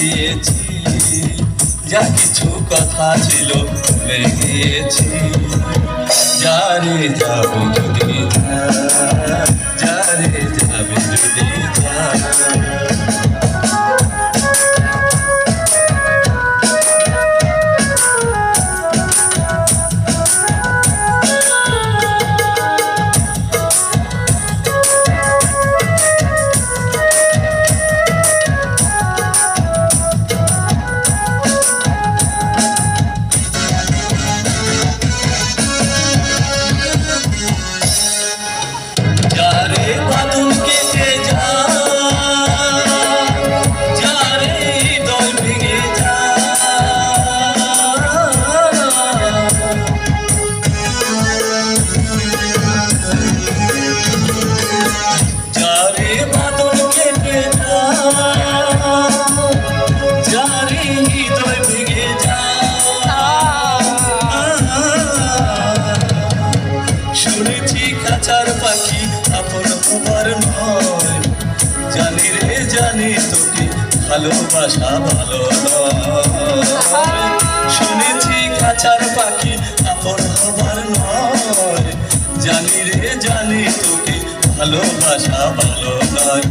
দিয়েছি। যা কিছু কথা ছিল ভুলে গিয়েছি। যারে যাব যদি যারে যাবে যদি। শুনেছি খাঁচার পাখি, আপন হবার নয়। জানি রে, জানি তোকে, ভালোবাসা ভালো নয়। শুনেছি খাঁচার পাখি, আপন হবার নয়। জানি রে, জানি তোকে, ভালোবাসা ভালো নয়।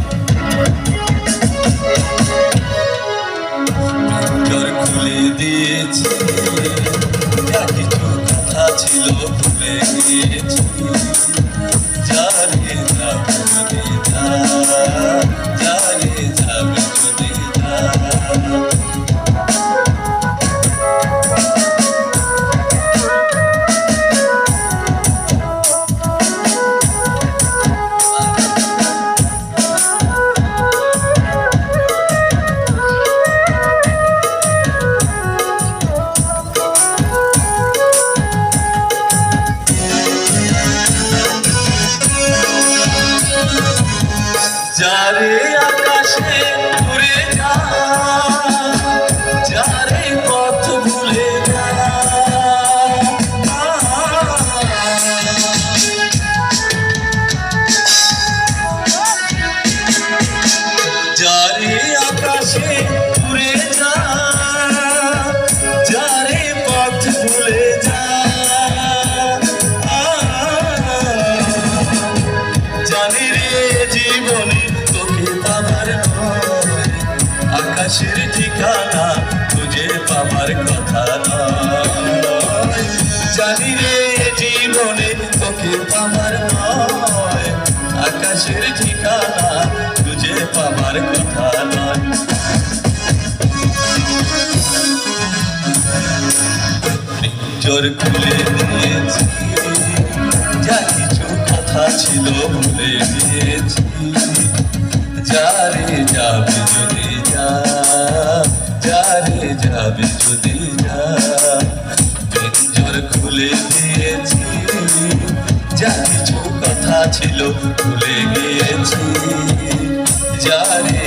খুলে দিয়েছি কথা ছিল। যারে যারে আকাশে উড়ে যা যারে পথ ভুলে যা যারে আকাশে উড়ে যা যারে পথ ভুলে যা জানি পাবার কথা জানি রে জীবনে তোকে পাবার নয় আকাশের ঠিকানা খুঁজে পাবার কথা নয়। জোর খুলে দিয়েছি যা কিছু কথা ছিল ভুলে গিয়েছি যাবে যদি জোর কিছু কথা ছিল ভুলে গিয়েছি। যারে